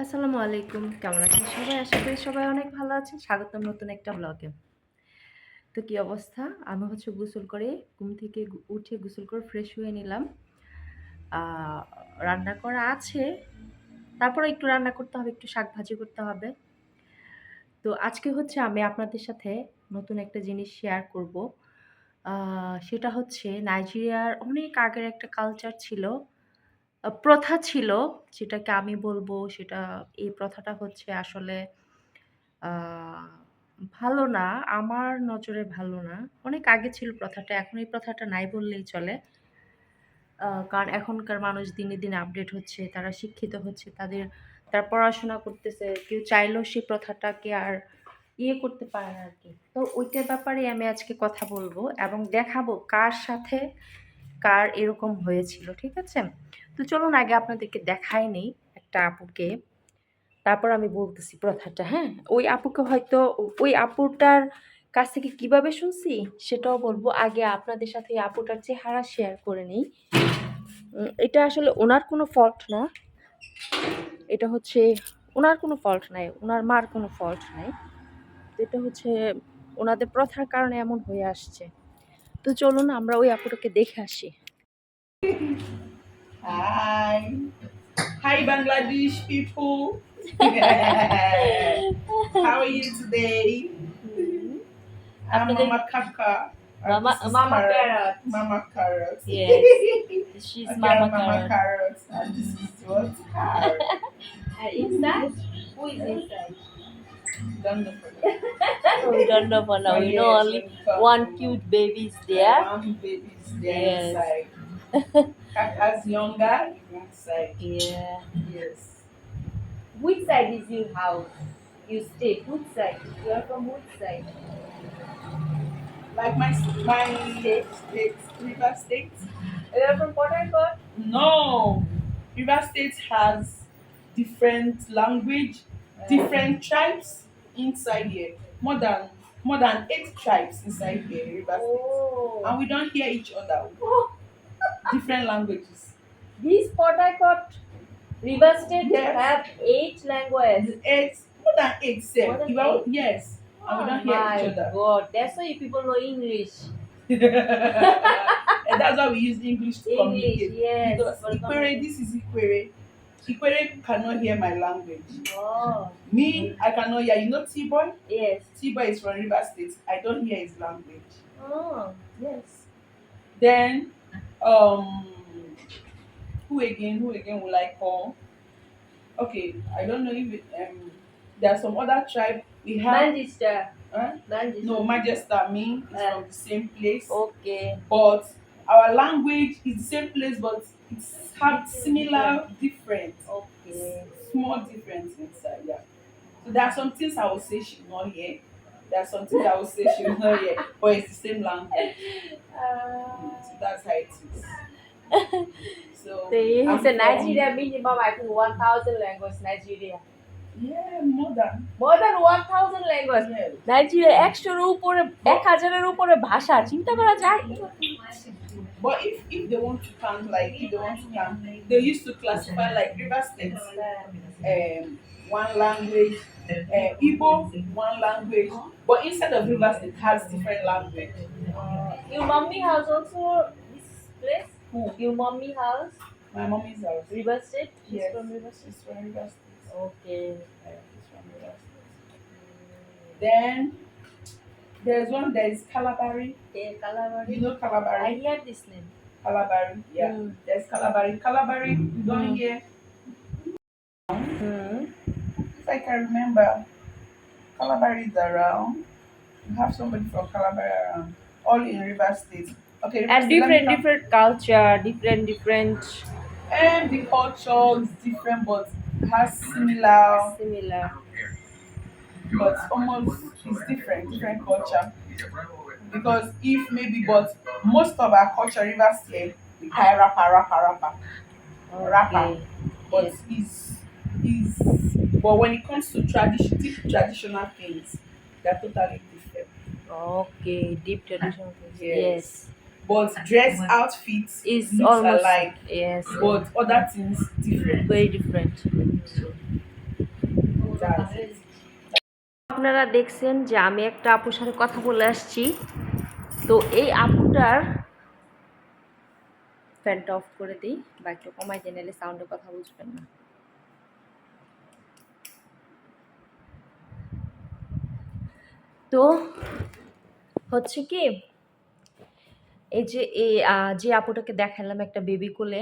আসসালামু আলাইকুম। কেমন আছেন সবাই? আশা করি সবাই অনেক ভালো আছেন। স্বাগতম নতুন একটা ব্লগে তো কি অবস্থা? আমি হচ্ছে গোসল করে ঘুম থেকে উঠে গোসল করে ফ্রেশ হয়ে নিলাম। রান্না করা আছে। তারপরে একটু রান্না করতে হবে, একটু শাক ভাজি করতে হবে। তো আজকে হচ্ছে আমি আপনাদের সাথে নতুন একটা জিনিস শেয়ার করব। সেটা হচ্ছে নাইজেরিয়ার অনেক আগের একটা কালচার ছিল। প্রথা ছিল যেটাকে আমি বলব, সেটা, এই প্রথাটা হচ্ছে আসলে ভালো না, আমার নজরে ভালো না। অনেক আগে ছিল প্রথাটা, এখন এই প্রথাটা নাই বললেই চলে। কারণ এখনকার মানুষ দিনে দিনে আপডেট হচ্ছে, তারা শিক্ষিত হচ্ছে, তাদের, তারা পড়াশোনা করতেছে, কেউ চাইলেও সেই প্রথাটাকে আর ইয়ে করতে পারে না আর কি তো ওইটার ব্যাপারে আমি আজকে কথা বলব এবং দেখাবো কার সাথে কার এরকম হয়েছিল, ঠিক আছে? তো চলুন আগে আপনাদেরকে দেখাই নেই একটা আপুকে। তারপর আমি বলতেছি প্রথাটা হ্যাঁ? ওই আপুকে হয়তো, ওই আপুটার কাছ থেকে কীভাবে শুনছি সেটাও বলব। আগে আপনাদের সাথে ওই আপুটার চেহারা শেয়ার করে নিই। এটা আসলে ওনার কোনো ফল্ট না এটা হচ্ছে, ওনার কোনো ফল্ট নাই, ওনার মার কোনো ফল্ট নাই। এটা হচ্ছে, ওনাদের প্রথার কারণে এমন হয়ে আসছে। তো চলুন আমরা ওই আপুটাকে দেখে আসি। Hi. Hi, Bangladesh people. How are you today? Mm-hmm. I'm After the- Mama Kaka. Mama- Mama Carrot. Mama Carrot. Yes. She's Okay, Mama Mama Carrot. Carrot. And this is what? Carrot. Inside? Who is inside? Don't know for we don't know for now. Oh, We yes, know only when you come one cute baby is there. One baby's there Yes. inside. Kaka's younger inside. Yeah. Yes. Which side is your house? You stay. Which side? You are from which side? Like my my state, state, River State. You are from Port Harcourt? No, River State has different language, different tribes inside here. More than more than eight tribes inside here, River State, Oh. and we don't hear each other. Oh. Different languages. This Port Harcourt River State Yes. have eight languages. Eight, more than eight, More than You are- yes, and we don't hear Oh my each other. God, that's why you people know English. and that's why we use English to English, communicate. yes. Because for Ikwere, this is Ikwere. Ikwere cannot hear my language. Oh, Me, I cannot hear. You know T-Boy? yes. T-Boy is from River State. I don't hear his language. Oh, Yes. Then, um, who again? Who again will I call? Okay, I don't know if it, um, there are some other tribe. We have Manchester. huh? No Manchester. Me is Uh. from the same place, Okay. but our language is the same place, but it's have similar different, Okay. small difference inside. Yeah. So there are some things I will say she not hear. There are some things I will say she will not hear, but it's the same language. Uh, So that's how it is. So He's I'm a from- Nigeria minimum, I think 1,000 language Nigeria. Yeah, more than. More than 1,000 language. Yeah. Nigeria একশোর উপরে এক হাজারের উপরে ভাষা চিন্তা করা যায় But if if they want to count, like if they want to count, they used to classify like River States, um, one language, uh, Igbo, one language. But instead of River it has different language. Uh, your mommy house also this place? Who? Your mommy house, My mommy's house. River State? Yes. She's from River State. She's from River State. Okay. She's from River State. Then there's one that is Calabari. Yeah, Kalabari. You know Calabari? I Calabari? hear this name. Calabari. Yeah. Mm. There's Calabari. Calabari, you don't Mm. hear. Hmm. If I can remember, Calabari is around. You have somebody from Calabari around. All in River State. Okay, River And State, let me different, different culture, different, different, And the culture is different, but has similar, similar. but almost it's different, different culture. Because if maybe, but most of our culture, River State, we carry rapper, rapper, rapper. Rapper. Okay. But Yes. is is but when it comes to tradition, deep traditional things, they're totally different. Okay, deep tradition. Yes. Yes. But dress outfits Is looks almost alike, yes. but other things different. very different. that's it. আপনারা দেখছেন যে আমি একটা আপুর সাথে কথা বলে আসছি তো এই আপুটার ফ্যানটা অফ করে দিই বা একটু কমাই দিয়ে নিলে সাউন্ডে কথা বুঝবেন না তো হচ্ছে কি, এই যে এই যে আপুটাকে দেখালাম একটা বেবি কোলে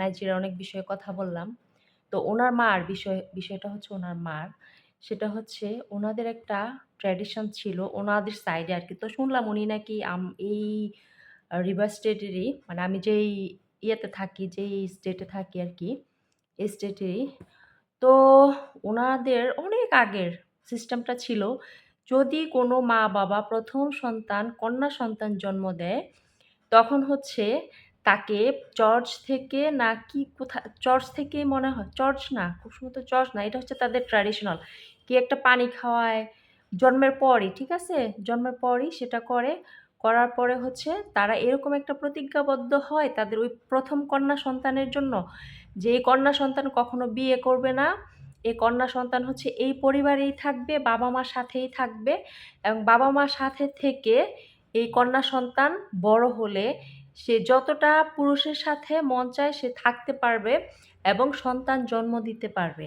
নাইজেরিয়ার অনেক বিষয়ে কথা বললাম। তো ওনার মার বিষয়, বিষয়টা হচ্ছে ওনার মার। সেটা হচ্ছে ওনাদের একটা ট্র্যাডিশন ছিল ওনাদের সাইডে আর কি তো শুনলাম উনি নাকি এই রিভার স্টেটেরই মানে আমি যেই ইয়েতে থাকি, যেই স্টেটে থাকি আর কি এই স্টেটেরই তো ওনাদের অনেক আগের সিস্টেমটা ছিল যদি কোনো মা বাবা প্রথম সন্তান, কন্যা সন্তান জন্ম দেয়, তখন হচ্ছে তাকে চার্চ থেকে না কি কোথা, চার্চ থেকে মনে হয়, চার্চ না, খুব সম্ভবত চার্চ না, এটা হচ্ছে তাদের ট্র্যাডিশনাল। কি একটা পানি খাওয়ায়, জন্মের পরই, ঠিক আছে? জন্মের পরই সেটা করে, করার পরে হচ্ছে তারা এরকম একটা প্রতিজ্ঞাবদ্ধ হয় তাদের ওই প্রথম কন্যা সন্তানের জন্য, যে কন্যা সন্তান কখনো বিয়ে করবে না এই কন্যা সন্তান হচ্ছে এই পরিবারেই থাকবে, বাবা মার সাথেই থাকবে এবং বাবা মার সাথে থেকে এই কন্যা সন্তান বড় হলে সে যতটা পুরুষের সাথে মন চায় সে থাকতে পারবে এবং সন্তান জন্ম দিতে পারবে।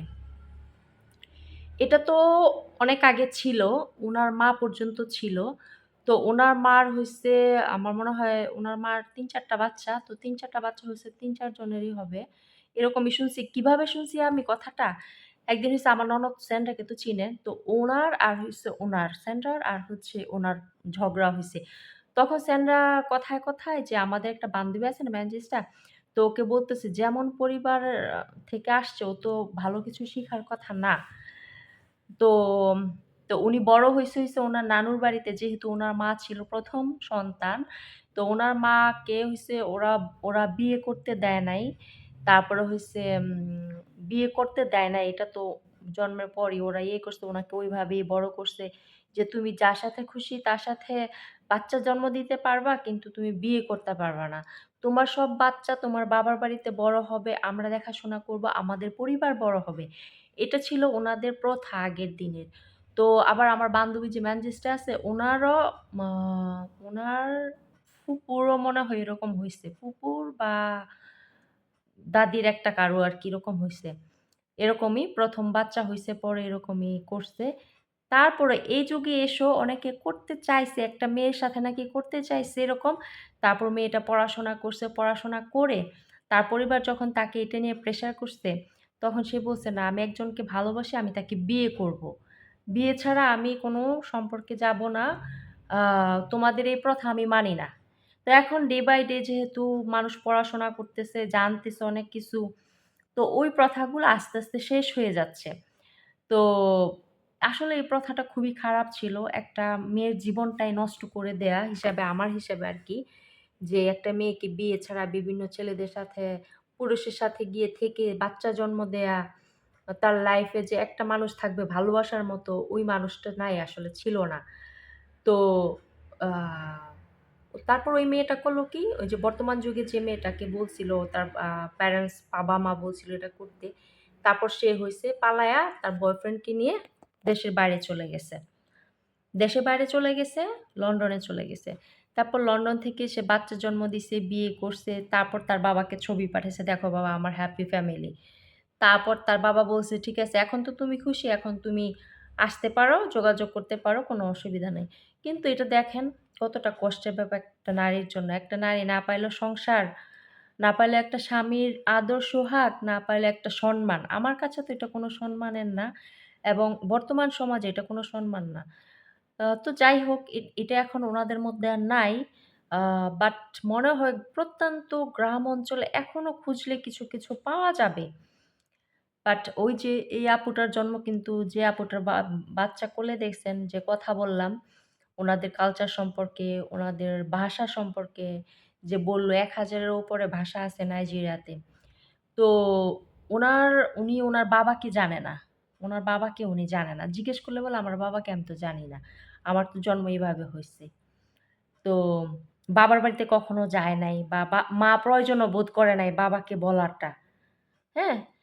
এটা তো অনেক আগে ছিল ওনার মা পর্যন্ত ছিল। তো ওনার মার হয়েছে আমার মনে হয় ওনার মার তিন চারটা বাচ্চা, তো তিন চারটা বাচ্চা হয়েছে তিন চারজনেরই হবে। এরকমই শুনছি কীভাবে শুনছি আমি কথাটা? একদিন হচ্ছে আমার ননদ স্যান্ডাকে তো চিনে তো ওনার আর হচ্ছে ওনার স্যান্ডার আর হচ্ছে ওনার ঝগড়া হয়েছে তখন স্যান্ডা কথায় কথায় যে আমাদের একটা বান্ধবী আছে না ম্যানেজিস্টার তো ওকে বলতেছে যেমন পরিবার থেকে আসছে ও তো ভালো কিছু শেখার কথা না। তো তো উনি বড় হইছে হইছে ওনার নানুর বাড়িতে যেহেতু ওনার মা ছিল প্রথম সন্তান তো ওনার মাকে হইছে ওরা ওরা বিয়ে করতে দেয় নাই। তারপরে উম, বিয়ে করতে দেয় না, এটা তো জন্মের পরই, ওরা ইয়ে করছে, ওনাকে ওইভাবেই বড় করছে যে, তুমি যার সাথে খুশি তার সাথে বাচ্চা জন্ম দিতে পারবা, কিন্তু তুমি বিয়ে করতে পারবা না। তোমার সব বাচ্চা তোমার বাবার বাড়িতে বড় হবে, আমরা দেখাশোনা করব, আমাদের পরিবার বড় হবে। এটা ছিল ওনাদের প্রথা আগের দিনের। তো আবার আমার বান্ধবী যে ম্যানচেস্টার আছে, ওনারও ওনার ফুপুরও মনে হয় এরকম হয়েছে ফুপুর বা দাদির একটা কারও আর কি, এরকম হয়েছে এরকমই প্রথম বাচ্চা হয়েছে পরে এরকমই করছে। তারপরে এই যুগে এসো অনেকে করতে চাইছে, একটা মেয়ের সাথে নাকি করতে চাইছে এরকম। তারপর মেয়েটা পড়াশোনা করছে, পড়াশোনা করে তার পরিবার যখন তাকে এটা নিয়ে প্রেশার করছে, তখন সে বলছে, না, আমি একজনকে ভালোবাসি, আমি তাকে বিয়ে করব। বিয়ে ছাড়া আমি কোনো সম্পর্কে যাব না। তোমাদের এই প্রথা আমি মানি না। তো এখন ডে বাই ডে যেহেতু মানুষ পড়াশোনা করতেছে, জানতেছে অনেক কিছু, তো ওই প্রথাগুলো আস্তে আস্তে শেষ হয়ে যাচ্ছে। তো আসলে এই প্রথাটা খুবই খারাপ ছিল। একটা মেয়ের জীবনটাই নষ্ট করে দেয়া হিসাবে, আমার হিসাবে আর কি যে একটা মেয়েকে বিয়ে ছাড়া বিভিন্ন ছেলেদের সাথে, পুরুষের সাথে গিয়ে থেকে বাচ্চা জন্ম দেয়া, তার লাইফে যে একটা মানুষ থাকবে ভালোবাসার মতো, ওই মানুষটা নাই, আসলে ছিল না। তো তারপর ওই মেয়েটা করল কি? ওই যে বর্তমান যুগে যে মেয়েটাকে বলছিল, তার প্যারেন্টস বাবা মা বলছিল এটা করতে। তারপর সে হয়েছে পালায়া তার বয়ফ্রেন্ডকে নিয়ে দেশের বাইরে চলে গেছে। দেশের বাইরে চলে গেছে, লন্ডনে চলে গেছে। তারপর লন্ডন থেকে সে বাচ্চা জন্ম দিছে, বিয়ে করছে, তারপর তার বাবাকে ছবি পাঠিয়েছে দেখো বাবা, আমার হ্যাপি ফ্যামিলি তারপর তার বাবা বলছে, ঠিক আছে, এখন তো তুমি খুশি, এখন তুমি আসতে পারো, যোগাযোগ করতে পারো, কোনো অসুবিধা নেই। কিন্তু এটা দেখেন কতটা কষ্টের ব্যাপার একটা নারীর জন্য। একটা নারী না পাইলো সংসার, না পাইলে একটা স্বামীর আদর সোহাগ না পাইলে একটা সম্মান। আমার কাছে তো এটা কোনো সম্মানের না এবং বর্তমান সমাজে এটা কোনো সম্মান না। তো যাই হোক এটা এখন ওনাদের মধ্যে আর নাই। বাট মনে হয় প্রত্যন্ত গ্রাম অঞ্চলে এখনও খুঁজলে কিছু কিছু পাওয়া যাবে। বাট ওই যে এই আপুটার জন্ম কিন্তু যে আপুটার বাচ্চা কোলে দেখছেন যে কথা বললাম, ওনাদের কালচার সম্পর্কে, ওনাদের ভাষা সম্পর্কে যে বলল, এক হাজারের ওপরে ভাষা আছে নাইজেরিয়াতে। তো ওনার, উনি ওনার বাবাকে জানে না। ওনার বাবাকে উনি জানে না। জিজ্ঞেস করলে বলে, আমার বাবাকে আমি তো জানি না। আমার তো জন্ম এইভাবে হয়েছে। তো বাবার বাড়িতে কখনো যায় নাই বা- মা প্রয়োজনও বোধ করে নাই বাবাকে বলারটা। হ্যাঁ?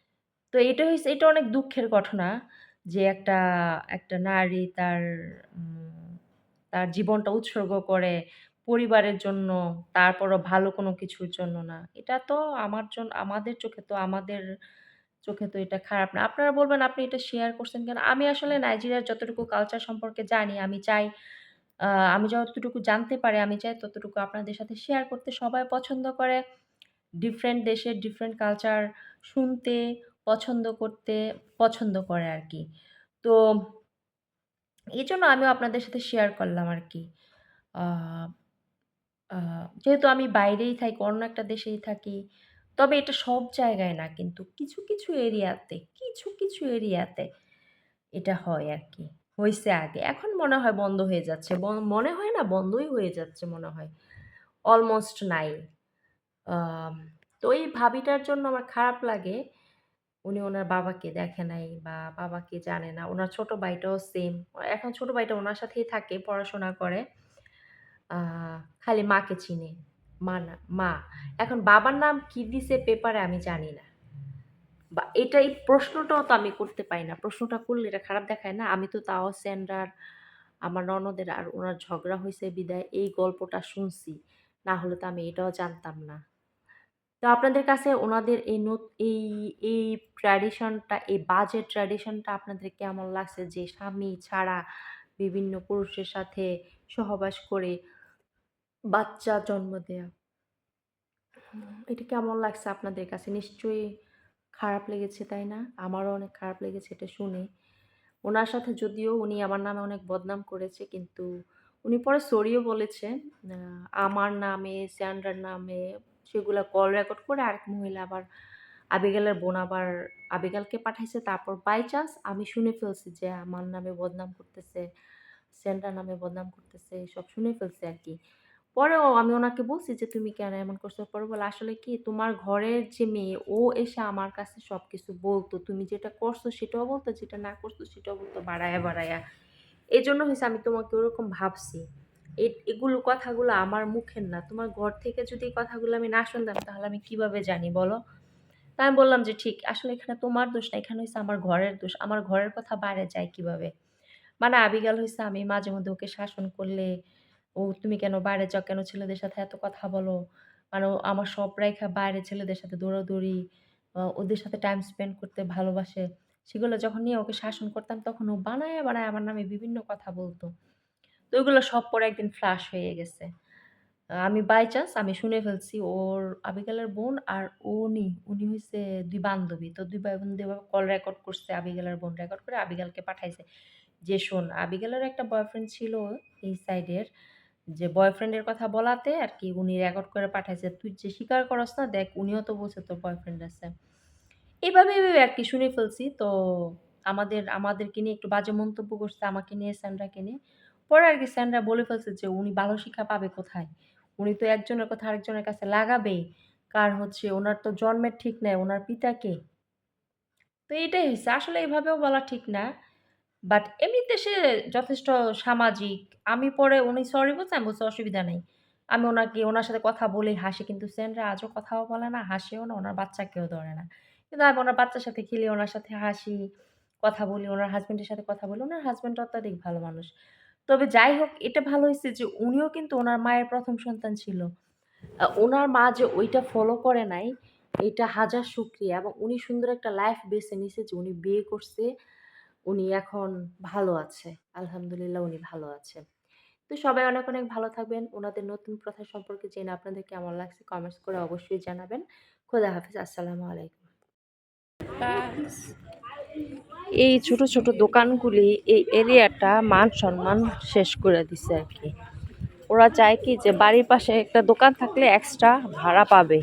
তো এটা হইছে এটা অনেক দুঃখের ঘটনা যে একটা একটা নারী তার তার জীবনটা উৎসর্গ করে পরিবারের জন্য, তারপরও ভালো কোনো কিছুর জন্য না। এটা তো আমার জন্য আমাদের চোখে তো আমাদের চোখে তো এটা খারাপ না। আপনারা বলবেন আপনি এটা শেয়ার করছেন কেন? আমি আসলে নাইজেরিয়ার যতটুকু কালচার সম্পর্কে জানি, আমি চাই আমি যতটুকু জানতে পারি আমি চাই ততটুকু আপনাদের সাথে শেয়ার করতে। সবাই পছন্দ করে ডিফারেন্ট দেশের ডিফারেন্ট কালচার শুনতে, পছন্দ করতে, পছন্দ করে আর কি তো এই জন্য আমিও আপনাদের সাথে শেয়ার করলাম আরকি। আ আ যেহেতু আমি বাইরেই থাকি, অন্য একটা দেশেই থাকি। তবে এটা সব জায়গায় না কিন্তু কিছু, কিছু এরিয়াতে, কিছু, কিছু এরিয়াতে এটা হয় আর কি হয়েছে আগে। এখন মনে হয় বন্ধ হয়ে যাচ্ছে। মনে হয় না বন্ধই হয়ে যাচ্ছে মনে হয়। অলমোস্ট নাই। তো এই ভাবিটার জন্য আমার খারাপ লাগে। উনি ওনার বাবাকে দেখে নাই বা বাবাকে জানে না। ওনার ছোট ভাইটাও সেম। এখন ছোট ভাইটা ওনার সাথেই থাকে, পড়াশোনা করে। খালি মাকে চিনে। মা না মা। এখন বাবার নাম কি দিছে পেপারে আমি জানি না। বা এটা এই প্রশ্নটাও তো আমি করতে পারি না। প্রশ্নটা করলে এটা খারাপ দেখায় না? আমি তো তাও স্যান্ডার আমার ননদের আর ওনার ঝগড়া হয়েছে বিদায় এই গল্পটা শুনছি। না হলে তো আমি এটাও জানতাম না। তো আপনাদের কাছে ওনাদের এই এই এই ট্র্যাডিশনটা, এই বাজে ট্র্যাডিশনটা আপনাদের কেমন লাগছে? যে স্বামী ছাড়া বিভিন্ন পুরুষের সাথে সহবাস করে বাচ্চা জন্ম দেয়া। এটা কেমন লাগছে আপনাদের কাছে? নিশ্চয়ই খারাপ লেগেছে, তাই না? আমারও অনেক খারাপ লেগেছে এটা শুনে। ওনার সাথে যদিও উনি আমার নামে অনেক বদনাম করেছে কিন্তু উনি পরে সরিও বলেছে। আমার নামে, স্যান্ডার নামে সেগুলা কল রেকর্ড করে আরেক মহিলা আবার আবিগালের বোন আবার আবিগালকে পাঠাইছে। তারপর বাই চান্স আমি শুনে ফেলছি যে আমার নামে বদনাম করতেছে, স্যান্ডার নামে বদনাম করতেছে, এসব শুনে ফেলছে আর কি পরেও আমি ওনাকে বলছি যে, "তুমি কেন এমন করছ?" পরে বলে, "আসলে কি তোমার ঘরের যে মেয়ে ও এসে আমার কাছে সব কিছু বলতো। তুমি যেটা করছ সেটাও বলতো, যেটা না করছ সেটাও বলতো বাড়ায়া, বাড়ায়া। এজন্য হয়েছে আমি তোমাকে ওরকম ভাবছি। এগুলো কথাগুলো আমার মুখের না। তোমার ঘর থেকে যদি কথাগুলো আমি না শুনতাম তাহলে আমি কীভাবে জানি বলো?" তা আমি বললাম যে, "ঠিক। আসলে এখানে তোমার দোষ না। এখানে হইছে আমার ঘরের দোষ। আমার ঘরের কথা বাইরে যায় কীভাবে?" মানে আবিগাল হইছে আমি মাঝে মধ্যে ওকে শাসন করলে, "ও তুমি কেন বাইরে যাও? কেন ছেলেদের সাথে এত কথা বলো?" মানে আমার সব রাইখা বাইরে ছেলেদের সাথে দৌড়াদৌড়ি, ওদের সাথে টাইম স্পেন্ড করতে ভালোবাসে। সেগুলো যখন নিয়ে ওকে শাসন করতাম তখন ও বানায় বানায় আমার নামে বিভিন্ন কথা বলত। তো ওইগুলো সব পরে একদিন ফ্লাশ হয়ে গেছে। আমি বাই চান্স আমি শুনে ফেলছি ওর আবিগালের বোন আর উনি, উনি হইছে দুই বান্ধবী। তো দুই ভাই বোন কল রেকর্ড করছে আবিগালের বোন রেকর্ড করে আবিগালকে পাঠাইছে। যে শোন আবিগালের একটা বয়ফ্রেন্ড ছিল এই সাইডের। যে বয়ফ্রেন্ডের কথা বলাতে আর কি উনি রেকর্ড করে পাঠাইছে। তুই যে স্বীকার করস না দেখ উনিও তো বলছে তোর বয়ফ্রেন্ড আছে। এভাবে, আর কি শুনে ফেলছি। তো আমাদের আমাদেরকে নিয়ে একটু বাজে মন্তব্য করছে আমাকে নিয়ে, স্যান্ড্রাকে নিয়ে। পরে আর কি স্যান্ড্রা বলে ফেলছে যে উনি ভালো শিক্ষা পাবে কোথায়? উনি তো একজনের কথা আরেকজনের কাছে লাগাবে কারণ হচ্ছে ওনার তো জন্মের ঠিক নাই, ওনার পিতাকে তো এটাই হইছে। আসলে এভাবেও বলা ঠিক না। বাট এমনিতে সে যথেষ্ট সামাজিক। আমি পরে উনি সরি বলছে, আমি বলছি অসুবিধা নেই আমি ওনাকে ওনার সাথে কথা বলি হাসি। কিন্তু সেন্ডরা আজও কথাও বলে না, হাসেও না, উনার বাচ্চাকেও ধরে না। কিন্তু আমি ওনার বাচ্চার সাথে খেলি, ওনার সাথে হাসি, কথা বলি, ওনার হাজব্যান্ডের সাথে কথা বলি। উনার হাসব্যান্ড অত্যাধিক ভালো মানুষ। তবে যাই হোক এটা ভালো হয়েছে যে উনিও কিন্তু ওনার মায়ের প্রথম সন্তান ছিল। ওনার মা যে ওইটা ফলো করে নাই, এটা হাজার শুকরিয়া এবং উনি সুন্দর একটা লাইফ বেছে নিছে যে উনি বিয়ে করছে। উনি এখন ভালো আছে। আলহামদুলিল্লাহ উনি ভালো আছে। তো সবাই অনেক, অনেক ভালো থাকবেন। ওনাদের নতুন প্রথা সম্পর্কে জেনে আপনাদের কেমন লাগছে কমেন্টস করে অবশ্যই জানাবেন। খোদা হাফিজ আসসালামু আলাইকুম। এই ছোট, ছোট দোকানগুলি এই এরিয়াটা মান সম্মান শেষ করে দিছে আর কি ওরা চায় কি যে বাড়ির পাশে একটা দোকান থাকলে এক্সট্রা ভাড়া পাবে।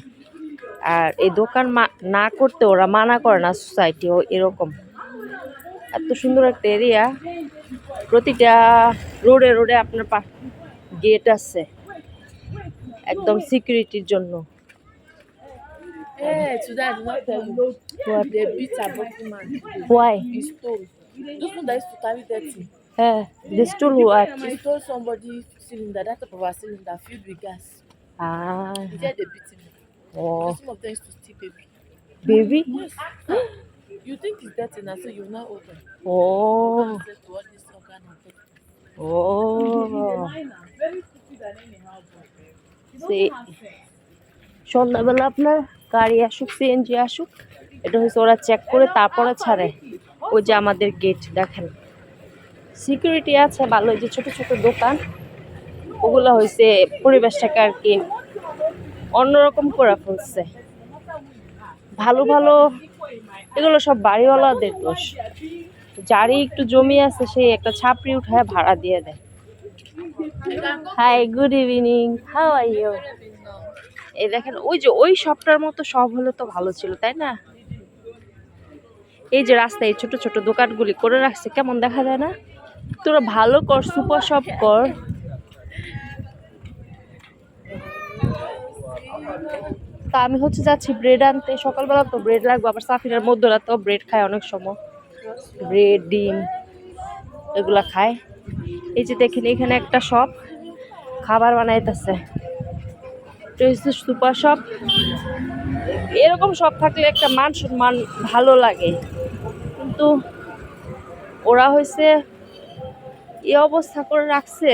আর এই দোকান না করতে ওরা মানা করে না সোসাইটি ও এরকম। এত সুন্দর একটা এরিয়া। প্রতিটা রোডে, রোডে আপনার গেট আছে। একদম সিকিউরিটির জন্য। Hey, to that not Peru. What? They beat a body man. Why? He stole. Those one that used to carry dirty. Eh, they stole what? He stole somebody's cylinder, that type of a cylinder filled with gas. Ah. He said they beat him. Oh. Some of them used to steal baby. Baby? Yes. you think it's dirty now, so you're not open. Oh. Oh. Very stupid and anyhow, boy. See. Sean level up now? গাড়ি আসুক CNG আসুক, এটা হচ্ছে ওরা check করে, তারপরে ছাড়ে। ওই যে আমাদের গেট দেখেন। সিকিউরিটি আছে, ভালো যে ছোট ছোট দোকান, ওগুলো হয়েছে পরিবেশটাকে আর কি অন্যরকম করে ফেলছে। ভালো ভালো, এগুলো সব বাড়িওয়ালাদের দোষ। যারই একটু জমি আছে সেই একটা ছাপড়ি উঠায়, ভাড়া দিয়ে দেয়। Hi good evening how are you এই দেখেন, ওই যে ওই সবটার মতো সব হলে তো ভালো ছিল, তাই না? এই যে রাস্তায় এই ছোট ছোট দোকানগুলি করে রাখছে, কেমন দেখা যায় না? তোরা ভালো কর, সুপার শপ কর। তা আমি হচ্ছে যাচ্ছি ব্রেড আনতে, সকালবেলা তো ব্রেড লাগবে, আবার সাফিনার মধ্যরাতেও ব্রেড খায় অনেক সময়। ব্রেড ডিম, এগুলা খায়। এই যে দেখেন, এখানে একটা শপ খাবার বানাইতেছে। Super shop. এরকম শপ থাকলে একটা মান সম্মান ভালো লাগে। কিন্তু ওরা হয়েছে এ অবস্থা করে রাখছে।